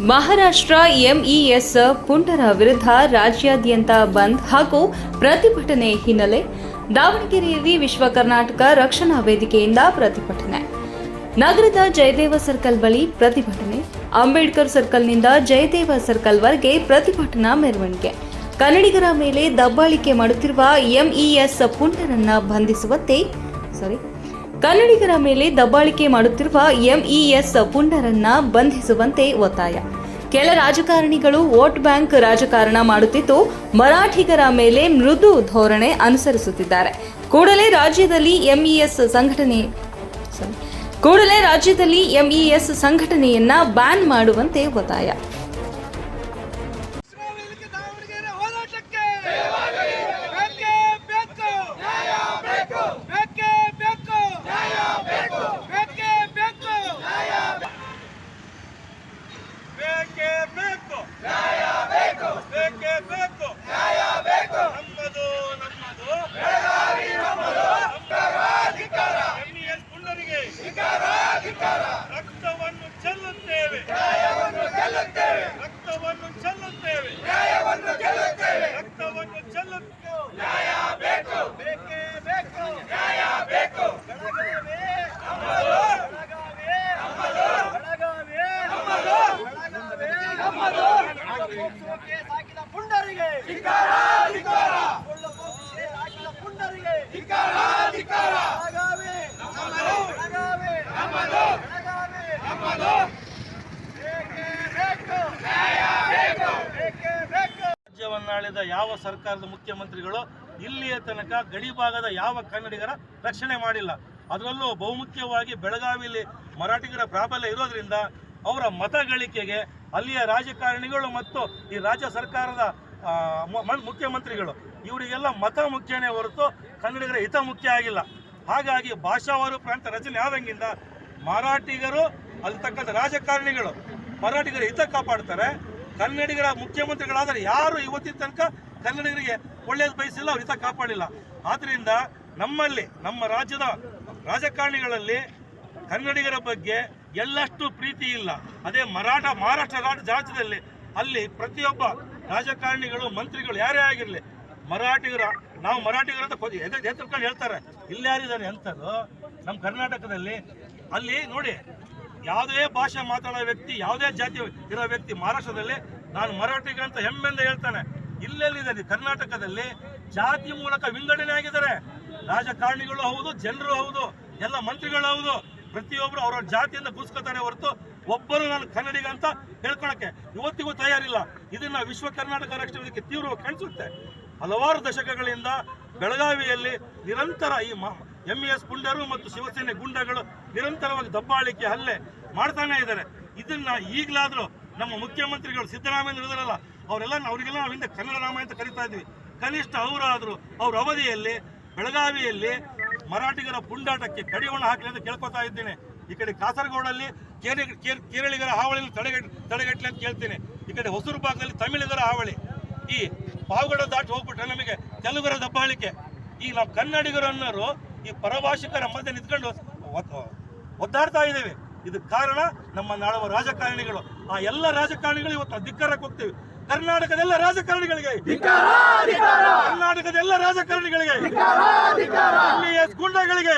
Maharashtra MES ಪುಂಡರ ವಿರುದ್ಧ ರಾಜ್ಯಾದ್ಯಂತ ಬಂದ್ ಹಾಗೂ ಪ್ರತಿಭಟನೆ ಹಿನ್ನೆಲೆ ದಾವಣಗೆರೆಯಲ್ಲಿ ವಿಶ್ವ ಕರ್ನಾಟಕ ರಕ್ಷಣಾ ವೇದಿಕೆಯಿಂದ ಪ್ರತಿಭಟನೆ. ನಗರದ ಜಯದೇವ ಸರ್ಕಲ್ ಬಳಿ ಪ್ರತಿಭಟನೆ. ಅಂಬೇಡ್ಕರ್ ಸರ್ಕಲ್ನಿಂದ ಜಯದೇವ ಸರ್ಕಲ್ವರೆಗೆ ಪ್ರತಿಭಟನಾ ಮೆರವಣಿಗೆ. ಕನ್ನಡಿಗರ ಮೇಲೆ ದಬ್ಬಾಳಿಕೆ ಮಾಡುತ್ತಿರುವ ಎಂಇಎಸ್ ಪುಂಡರನ್ನ ಬಂಧಿಸುವಂತೆ ಸಾರಿ ಕನ್ನಡಿಗರ ಮೇಲೆ ದಬ್ಬಾಳಿಕೆ ಮಾಡುತ್ತಿರುವ ಎಂಇಎಸ್ ಪುಂಡರನ್ನ ಬಂಧಿಸುವಂತೆ ಒತ್ತಾಯ. ಕೆಲ ರಾಜಕಾರಣಿಗಳು ವೋಟ್ ಬ್ಯಾಂಕ್ ರಾಜಕಾರಣ ಮಾಡುತ್ತಿದ್ದು, ಮರಾಠಿಗರ ಮೇಲೆ ಮೃದು ಧೋರಣೆ ಅನುಸರಿಸುತ್ತಿದ್ದಾರೆ. ಕೂಡಲೇ ರಾಜ್ಯದಲ್ಲಿ ಎಂಇಎಸ್ ಸಂಘಟನೆ ಕೂಡಲೇ ರಾಜ್ಯದಲ್ಲಿ ಎಂಇಎಸ್ ಸಂಘಟನೆಯನ್ನ ಬ್ಯಾನ್ ಮಾಡುವಂತೆ ಒತ್ತಾಯ ಶ್ರಮಿಕ ದಾವಣಗೆರೆ ಹೋರಾಟಕ್ಕೆ ಬೇಕೇ ಬೇಕು ಬೇಕೇ ಬೇಕು ಬೇಕೇ ಬೇಕು ಬೇಕೇ ಬೇಕು ಬೇಕೇ ಬೇಕು ನಮ್ಮದು ನಮ್ಮದು ಎಂಇಎಸ್ ಪುಂಡರಿಗೆ ರಕ್ತವನ್ನು ಚೆಲ್ಲುತ್ತೇವೆ ರಕ್ತವನ್ನು ಚೆಲ್ಲುತ್ತೇವೆ ರಕ್ತವನ್ನು ಚೆಲ್ಲುತ್ತೇವೆ ಬೇಕೇ ಬೇಕು ಬೆಳಗಾವಿ ಬೆಳಗಾವಿ ರಾಜ್ಯವನ್ನಾಳಿದ ಯಾವ ಸರ್ಕಾರದ ಮುಖ್ಯಮಂತ್ರಿಗಳು ಇಲ್ಲಿಯ ತನಕ ಗಡಿ ಭಾಗದ ಯಾವ ಕನ್ನಡಿಗರ ರಕ್ಷಣೆ ಮಾಡಿಲ್ಲ? ಅದರಲ್ಲೂ ಬಹುಮುಖ್ಯವಾಗಿ ಬೆಳಗಾವಿಯಲ್ಲಿ ಮರಾಠಿಗರ ಪ್ರಾಬಲ್ಯ ಇರೋದ್ರಿಂದ ಅವರ ಮತ ಗಳಿಕೆಗೆ ಅಲ್ಲಿಯ ರಾಜಕಾರಣಿಗಳು ಮತ್ತು ಈ ರಾಜ್ಯ ಸರ್ಕಾರದ ಮುಖ್ಯಮಂತ್ರಿಗಳು. ಇವರಿಗೆಲ್ಲ ಮತ ಮುಖ್ಯನೇ ಹೊರತು ಕನ್ನಡಿಗರ ಹಿತ ಮುಖ್ಯ ಆಗಿಲ್ಲ. ಹಾಗಾಗಿ ಭಾಷಾವಾರು ಪ್ರಾಂತ ರಚನೆ ಆದಂಗಿಂದ ಮರಾಠಿಗರು ಅಲ್ಲಿರ್ತಕ್ಕಂಥ ರಾಜಕಾರಣಿಗಳು ಮರಾಠಿಗರ ಹಿತ ಕಾಪಾಡ್ತಾರೆ. ಕನ್ನಡಿಗರ ಮುಖ್ಯಮಂತ್ರಿಗಳಾದರೆ ಯಾರು ಇವತ್ತಿನ ತನಕ ಕನ್ನಡಿಗರಿಗೆ ಒಳ್ಳೇದು ಬಯಸಿಲ್ಲ, ಅವ್ರ ಹಿತ ಕಾಪಾಡಿಲ್ಲ. ಆದ್ದರಿಂದ ನಮ್ಮಲ್ಲಿ, ನಮ್ಮ ರಾಜ್ಯದ ರಾಜಕಾರಣಿಗಳಲ್ಲಿ ಕನ್ನಡಿಗರ ಬಗ್ಗೆ ಎಳ್ಳಷ್ಟು ಪ್ರೀತಿ ಇಲ್ಲ. ಅದೇ ಮರಾಠ ಮಹಾರಾಷ್ಟ್ರ ರಾಜ್ಯ ರಾಜ್ಯದಲ್ಲಿ ಅಲ್ಲಿ ಪ್ರತಿಯೊಬ್ಬ ರಾಜಕಾರಣಿಗಳು, ಮಂತ್ರಿಗಳು ಯಾರೇ ಆಗಿರಲಿ, ಮರಾಠಿಗರ, ನಾವು ಮರಾಠಿಗರ ಅಂತ ಹೇಳ್ತಾರೆ. ಇಲ್ಲಿ ಯಾರಿದ್ದಾರೆ ಅಂತದ್ದು ನಮ್ಮ ಕರ್ನಾಟಕದಲ್ಲಿ ಅಲ್ಲಿ ನೋಡಿ, ಯಾವುದೇ ಭಾಷೆ ಮಾತಾಡೋ ವ್ಯಕ್ತಿ, ಯಾವುದೇ ಜಾತಿ ಇರೋ ವ್ಯಕ್ತಿ ಮಹಾರಾಷ್ಟ್ರದಲ್ಲಿ, ನಾನು ಮರಾಠಿಗ ಅಂತ ಹೆಮ್ಮೆಯಿಂದ ಹೇಳ್ತಾನೆ. ಇಲ್ಲೆಲ್ಲಿದೆ ಕರ್ನಾಟಕದಲ್ಲಿ ಜಾತಿ ಮೂಲಕ ವಿಂಗಡಣೆ ಆಗಿದ್ದಾರೆ ರಾಜಕಾರಣಿಗಳು ಹೌದು, ಜನರು ಹೌದು, ಎಲ್ಲ ಮಂತ್ರಿಗಳು ಹೌದು. ಪ್ರತಿಯೊಬ್ಬರು ಅವರ ಜಾತಿಯಿಂದ ಗುಸ್ಕೋತಾನೆ ಹೊರತು ಒಬ್ಬರು ನಾನು ಕನ್ನಡಿಗ ಅಂತ ಹೇಳ್ಕೊಳಕ್ಕೆ ಇವತ್ತಿಗೂ ತಯಾರಿಲ್ಲ. ಇದನ್ನ ವಿಶ್ವ ಕರ್ನಾಟಕ ರಾಷ್ಟ್ರಕ್ಕೆ ತೀವ್ರವಾಗಿ ಕಾಣಿಸುತ್ತೆ. ಹಲವಾರು ದಶಕಗಳಿಂದ ಬೆಳಗಾವಿಯಲ್ಲಿ ನಿರಂತರ ಈ ಎಂ ಎಸ್ ಗುಂಡರು ಮತ್ತು ಶಿವಸೇನೆ ಗುಂಡಗಳು ನಿರಂತರವಾಗಿ ದಬ್ಬಾಳಿಕೆ ಹಲ್ಲೆ ಮಾಡ್ತಾನೆ ಇದ್ದಾರೆ. ಇದನ್ನ ಈಗಲಾದರೂ ನಮ್ಮ ಮುಖ್ಯಮಂತ್ರಿಗಳು ಸಿದ್ದರಾಮಯ್ಯ ಇರೋದಿರಲ್ಲ ಅವರೆಲ್ಲ ಅವರಿಗೆಲ್ಲ ನಾವು ಹಿಂದೆ ಕನ್ನಡ ರಾಮ ಅಂತ ಕರಿತಾ ಇದ್ವಿ ಕನಿಷ್ಠ ಅವರಾದರೂ ಅವ್ರ ಅವಧಿಯಲ್ಲಿ ಬೆಳಗಾವಿಯಲ್ಲಿ ಮರಾಠಿಗರ ಪುಂಡಾಟಕ್ಕೆ ಕಡಿವಾಣ ಹಾಕಲಿ ಅಂತ ಕೇಳ್ಕೊತಾ ಇದ್ದೇನೆ. ಈ ಕಡೆ ಕಾಸರಗೋಡಲ್ಲಿ ಕೇರಿ ಕೇರ್- ಕೇರಳಿಗರ ಹಾವಳಿಯನ್ನು ತಡೆಗಟ್ ತಡೆಗಟ್ಟಲಿ ಅಂತ ಕೇಳ್ತೇನೆ. ಈ ಕಡೆ ಹೊಸೂರು ಭಾಗದಲ್ಲಿ ತಮಿಳಿಗರ ಹಾವಳಿ. ಈ ಪಾವಗಡ ದಾಟಿ ಹೋಗ್ಬಿಟ್ರೆ ನಮಗೆ ತೆಲುಗರ ದಬ್ಬಾಳಿಕೆ. ಈ ನಾವು ಕನ್ನಡಿಗರು ಅನ್ನೋರು ಈ ಪರಭಾಷಿಕರ ಮಧ್ಯೆ ನಿಂತ್ಕೊಂಡು ಒದ್- ಒದ್ದಾಡ್ತಾ ಇದ್ದೇವೆ. ಇದಕ್ಕೆ ಕಾರಣ ನಮ್ಮ ನಾಳವ ರಾಜಕಾರಣಿಗಳು. ಆ ಎಲ್ಲ ರಾಜಕಾರಣಿಗಳು ಇವತ್ತು ಅಧಿಕಾರಕ್ಕೆ ಹೋಗ್ತೀವಿ. ಕರ್ನಾಟಕದ ಎಲ್ಲ ರಾಜಕಾರಣಿಗಳಿಗೆ. ಕರ್ನಾಟಕದ ಎಲ್ಲ ರಾಜಕಾರಣಿಗಳಿಗೆ ಇಲ್ಲಿಯ ಗುಂಡಗಳಿಗೆ